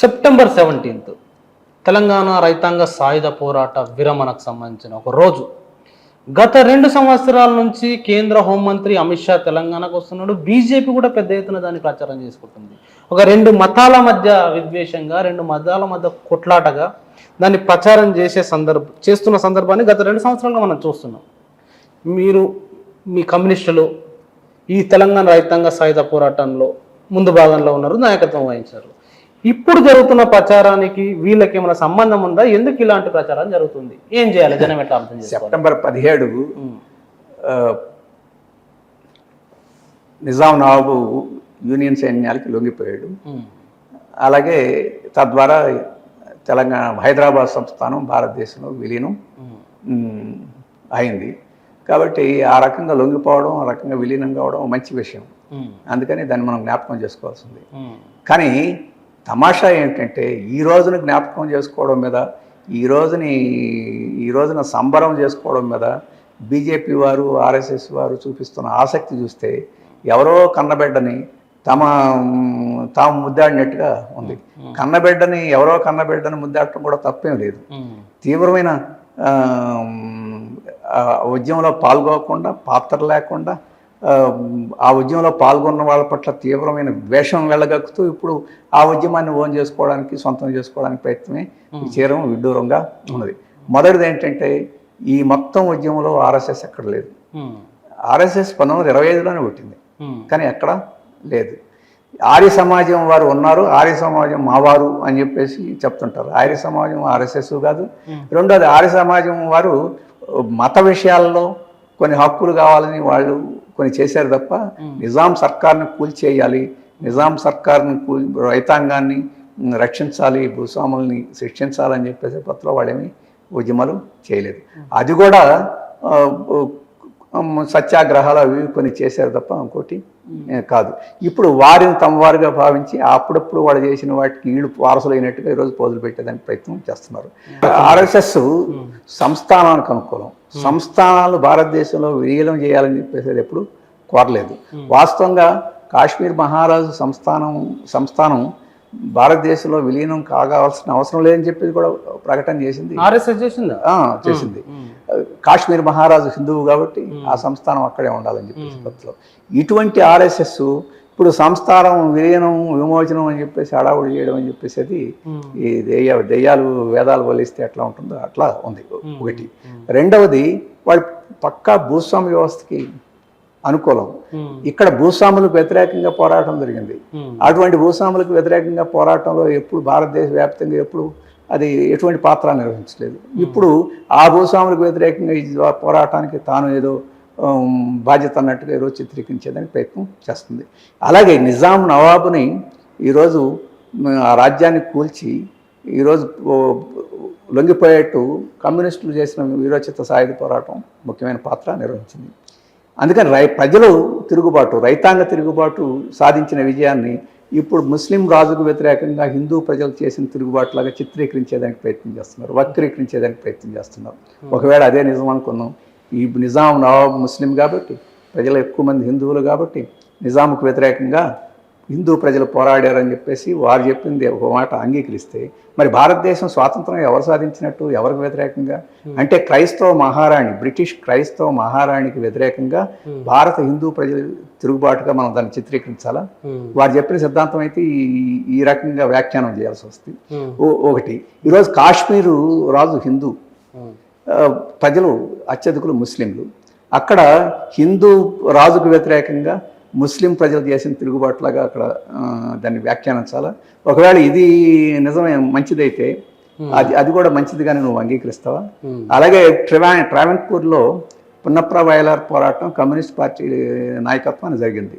September seventeenth Telangana రైతాంగ సాయుధ పోరాట విరమణకు సంబంధించిన ఒక రోజు. గత రెండు సంవత్సరాల నుంచి కేంద్ర హోంమంత్రి అమిత్ షా తెలంగాణకు వస్తున్నాడు. బీజేపీ కూడా పెద్ద ఎత్తున దాన్ని ప్రచారం చేసుకుంటుంది. ఒక రెండు మతాల మధ్య విద్వేషంగా రెండు మతాల మధ్య కొట్లాటగా దాన్ని ప్రచారం చేసే సందర్భ చేస్తున్న సందర్భాన్ని గత రెండు సంవత్సరాలుగా మనం చూస్తున్నాం. మీరు మీ కమ్యూనిస్టులు ఈ తెలంగాణ రైతాంగ సాయుధ పోరాటంలో ముందు భాగంలో ఉన్నారు నాయకత్వం వహించారు. ఇప్పుడు జరుగుతున్న ప్రచారానికి వీళ్ళకి ఏమైనా సంబంధం ఉందా? ఎందుకు ఇలాంటి ప్రచారం జరుగుతుంది? ఏం చేయాలి? జనం ఎట్లా అర్థం సెప్టెంబర్ పదిహేడు నిజాం నవాబు యూనియన్ సైన్యాలకి లొంగిపోయాడు. అలాగే తద్వారా తెలంగాణ హైదరాబాద్ సంస్థానం భారతదేశంలో విలీనం అయింది. కాబట్టి ఆ రకంగా లొంగిపోవడం ఆ రకంగా విలీనం కావడం మంచి విషయం. అందుకని దాన్ని మనం జ్ఞాపకం చేసుకోవాల్సింది. కానీ తమాషా ఏంటంటే ఈ రోజున జ్ఞాపకం చేసుకోవడం మీద ఈ రోజుని ఈ రోజున సంబరం చేసుకోవడం మీద బీజేపీ వారు ఆర్ఎస్ఎస్ వారు చూపిస్తున్న ఆసక్తి చూస్తే ఎవరో కన్నబిడ్డని తమ తాము ముద్దాడినట్టుగా ఉంది. కన్నబిడ్డని ఎవరో కన్నబిడ్డని ముద్దాడటం కూడా తప్పేం లేదు. తీవ్రమైన ఉద్యమంలో పాల్గొకుండా పాత్ర లేకుండా ఆ, ఉద్యమంలో పాల్గొన్న వాళ్ళ పట్ల తీవ్రమైన ద్వేషం వెళ్ళగక్కుతూ ఇప్పుడు ఆ ఉద్యమాన్ని ఓన్ చేసుకోవడానికి సొంతం చేసుకోవడానికి ప్రయత్నమే చీరం విడ్డూరంగా ఉన్నది. మొదటిది ఏంటంటే ఈ మొత్తం ఉద్యమంలో ఆర్ఎస్ఎస్ ఎక్కడ లేదు. ఆర్ఎస్ఎస్ పంతొమ్మిది వందల ఇరవై ఐదులోనే పుట్టింది. కానీ ఎక్కడ లేదు. ఆర్య సమాజం వారు ఉన్నారు ఆర్య సమాజం మావారు అని చెప్పేసి చెప్తుంటారు. ఆర్య సమాజం ఆర్ఎస్ఎస్ కాదు. రెండోది ఆర్య సమాజం వారు మత విషయాల్లో కొన్ని హక్కులు కావాలని వాళ్ళు కొన్ని చేశారు తప్ప నిజాం సర్కార్ని కూల్చేయాలి నిజాం సర్కార్ని కూల్ రైతాంగాన్ని రక్షించాలి భూస్వాముల్ని శిక్షించాలని చెప్పేసి పత్రలో వాళ్ళేమి ఉద్యమాలు చేయలేదు. అది కూడా సత్యాగ్రహాలు అవి కొన్ని చేశారు తప్ప ఇంకోటి కాదు. ఇప్పుడు వారిని తమ వారుగా భావించి అప్పుడప్పుడు వాళ్ళు చేసిన వాటికి వీళ్ళు వారసులైనట్టుగా ఈరోజు పోజులు పెట్టేదానికి ప్రయత్నం చేస్తున్నారు. ఆర్ఎస్ఎస్ సంస్థానానికి అనుకూలం. సంస్థానాలు భారతదేశంలో విలీనం చేయాలని చెప్పేసి ఎప్పుడు కోరలేదు వాస్తవంగా కాశ్మీర్ మహారాజు సంస్థానం సంస్థానం భారతదేశంలో విలీనం కాగాల్సిన అవసరం లేదని చెప్పేసి కూడా ప్రకటన చేసింది. ఆర్ఎస్ఎస్ చేసిందా? ఆ, చేసింది. ఉమ్, కాశ్మీర్ మహారాజు హిందువు కాబట్టి ఆ సంస్థానం అక్కడే ఉండాలని చెప్పేసి పత్రికలో. ఇటువంటి ఆర్ఎస్ఎస్ ఇప్పుడు సంస్థానం విలీనం విమోచనం అని చెప్పేసి హడావుడి చేయడం అని చెప్పేసి అది ఈ దెయ్య దెయ్యాలు వేదాలు వలిస్తే ఎట్లా ఉంటుందో అట్లా ఉంది ఒకటి. రెండవది వాళ్ళు పక్కా భూస్వామ్య వ్యవస్థకి అనుకూలం. ఇక్కడ భూస్వాములకు వ్యతిరేకంగా పోరాటం జరిగింది. అటువంటి భూస్వాములకు వ్యతిరేకంగా పోరాటంలో ఎప్పుడు భారతదేశ వ్యాప్తంగా ఎప్పుడు అది ఎటువంటి పాత్ర నిర్వహించలేదు. ఇప్పుడు ఆ భూస్వాములకు వ్యతిరేకంగా ఈ పోరాటానికి తాను ఏదో బాధ్యత అన్నట్టుగా ఈరోజు చిత్రీకరించేదానికి ప్రయత్నం చేస్తుంది. అలాగే నిజాం నవాబుని ఈరోజు ఆ రాజ్యాన్ని కూల్చి ఈరోజు లొంగిపోయేట్టు కమ్యూనిస్టులు చేసిన వీరోచిత సాయుధ పోరాటం ముఖ్యమైన పాత్ర నిర్వహించింది. అందుకని రై ప్రజలు తిరుగుబాటు రైతాంగ తిరుగుబాటు సాధించిన విజయాన్ని ఇప్పుడు ముస్లిం రాజుకు వ్యతిరేకంగా హిందూ ప్రజలు చేసిన తిరుగుబాటులాగా చిత్రీకరించేదానికి ప్రయత్నం చేస్తున్నారు వక్రీకరించేదానికి ప్రయత్నం చేస్తున్నారు. ఒకవేళ అదే నిజం అనుకుందాం ఈ నిజాం నవాబ్ ముస్లిం కాబట్టి ప్రజలు ఎక్కువ మంది హిందువులు కాబట్టి నిజాంకు వ్యతిరేకంగా హిందూ ప్రజలు పోరాడారని చెప్పేసి వారు చెప్పింది ఒక మాట అంగీకరిస్తే మరి భారతదేశం స్వాతంత్రం ఎవరు సాధించినట్టు ఎవరికి వ్యతిరేకంగా? అంటే క్రైస్తవ మహారాణి బ్రిటిష్ క్రైస్తవ మహారాణికి వ్యతిరేకంగా భారత హిందూ ప్రజలు తిరుగుబాటుగా మనం దాన్ని చిత్రీకరించాలా? వారు చెప్పిన సిద్ధాంతం అయితే ఈ ఈ రకంగా వ్యాఖ్యానం చేయాల్సి వస్తుంది. ఒకటి ఈరోజు కాశ్మీరు రాజు హిందూ. ప్రజలు అత్యధికులు ముస్లింలు. అక్కడ హిందూ రాజుకు వ్యతిరేకంగా ముస్లిం ప్రజలు చేసిన తిరుగుబాటులాగా అక్కడ దాన్ని వ్యాఖ్యానించాలా? ఒకవేళ ఇది నిజమే మంచిదైతే అది అది కూడా మంచిదిగానే నువ్వు అంగీకరిస్తావా? అలాగే ట్రివా ట్రావెన్కూర్లో పున్నప్ర వయలార్ పోరాటం కమ్యూనిస్ట్ పార్టీ నాయకత్వాన్ని జరిగింది.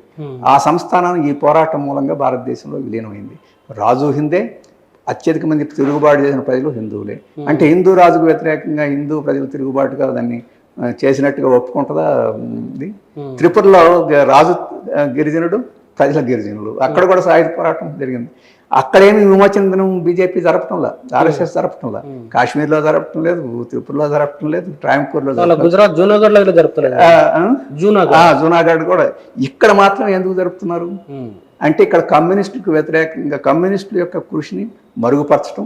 ఆ సంస్థానం ఈ పోరాటం మూలంగా భారతదేశంలో విలీనమైంది. రాజు హిందే అత్యధిక మంది తిరుగుబాటు చేసిన ప్రజలు హిందువులే. అంటే హిందూ రాజుకు వ్యతిరేకంగా హిందూ ప్రజలు తిరుగుబాటుగా దాన్ని చేసినట్టుగా ఒప్పుకుంటుందా? ఇది. త్రిపురలో రాజు గిరిజనుడు ప్రజల గిరిజనులు. అక్కడ కూడా సాయుధ పోరాటం జరిగింది. అక్కడేమి విమోచన బీజేపీ జరపటంలా? ఆర్ఎస్ఎస్ జరపటంలా? కాశ్మీర్లో జరపటం లేదు త్రిపురలో జరపటం లేదు ట్రాంపూర్లో గుజరాత్ జూనాగఢ్లో ఇలా జరుపుతలేదు? జూనాగఢ్. కూడా. ఇక్కడ మాత్రం ఎందుకు జరుపుతున్నారు? అంటే ఇక్కడ కమ్యూనిస్టులకు వ్యతిరేకంగా కమ్యూనిస్టుల యొక్క కృషిని మరుగుపరచడం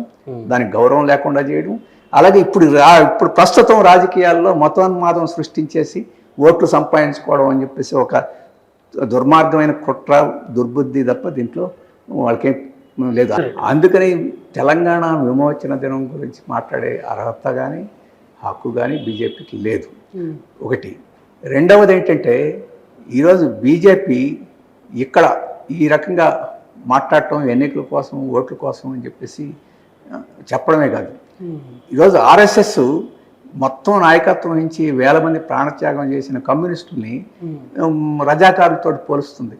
దానికి గౌరవం లేకుండా చేయడం అలాగే ఇప్పుడు రా ఇప్పుడు ప్రస్తుతం రాజకీయాల్లో మతోన్మాదం సృష్టించేసి ఓట్లు సంపాదించుకోవడం అని చెప్పేసి ఒక దుర్మార్గమైన కుట్ర దుర్బుద్ధి తప్ప దీంట్లో వాళ్ళకేం లేదు. అందుకని తెలంగాణ విమోచన దినం గురించి మాట్లాడే అర్హత కానీ హక్కు కానీ బీజేపీకి లేదు. ఒకటి. రెండవది ఏంటంటే ఈరోజు బీజేపీ ఇక్కడ ఈ రకంగా మాట్లాడటం ఎన్నికల కోసం ఓట్ల కోసం అని చెప్పేసి చెప్పడమే కాదు. ఈరోజు ఆర్ఎస్ఎస్ మొత్తం నాయకత్వం వహించి వేల మంది ప్రాణత్యాగం చేసిన కమ్యూనిస్టుల్ని ఉమ్, రజాకారులతో పోలుస్తుంది.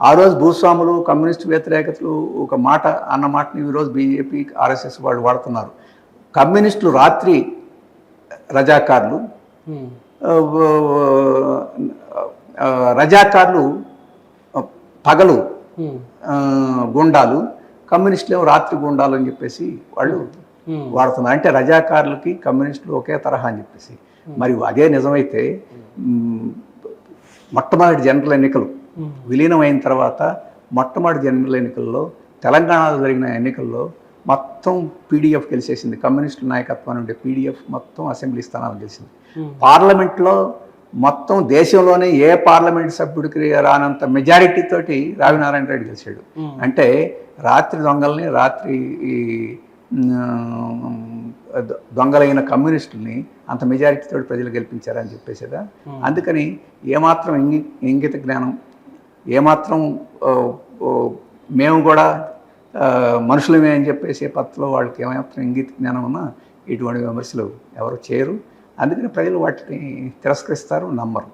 ఆ రోజు భూస్వాములు కమ్యూనిస్టు వ్యతిరేకతలు ఒక మాట అన్న మాటని ఈరోజు బీజేపీ ఆర్ఎస్ఎస్ వాళ్ళు వాడుతున్నారు. కమ్యూనిస్టులు రాత్రి రజాకారులు ఆ, రజాకారులు పగలు గుండాలు కమ్యూనిస్టులు రాత్రి గుండాలు అని చెప్పేసి వాళ్ళు వాడుతున్నారు అంటే రజాకారులకి కమ్యూనిస్టులు ఒకే తరహా అని చెప్పేసి. మరి అదే నిజమైతే మొట్టమొదటి జనరల్ ఎన్నికలు విలీనమైన తర్వాత మొట్టమొదటి జనరల్ ఎన్నికల్లో తెలంగాణలో జరిగిన ఎన్నికల్లో మొత్తం పీడిఎఫ్ గెలిచేసింది. కమ్యూనిస్టు నాయకత్వం ఉండే పీడిఎఫ్ మొత్తం అసెంబ్లీ స్థానాలు గెలిచింది. పార్లమెంట్లో మొత్తం దేశంలోనే ఏ పార్లమెంట్ సభ్యుడికి రానంత మెజారిటీ తోటి రావినారాయణ రెడ్డి గెలిచాడు. అంటే రాత్రి దొంగల్ని రాత్రి దొంగలైన కమ్యూనిస్టుల్ని అంత మెజారిటీ తోటి ప్రజలు గెలిపించారని చెప్పేసేదా? అందుకని ఏమాత్రం ఇంగి ఇంగిత జ్ఞానం ఏమాత్రం మేము కూడా మనుషులమే అని చెప్పేసి పత్రలో వాళ్ళకి ఏమాత్రం ఇంగిత జ్ఞానం ఉన్నా ఇటువంటి విమర్శలు ఎవరు చేయరు. అందుకని ప్రజలు వాటిని తిరస్కరిస్తారు నమ్మరు.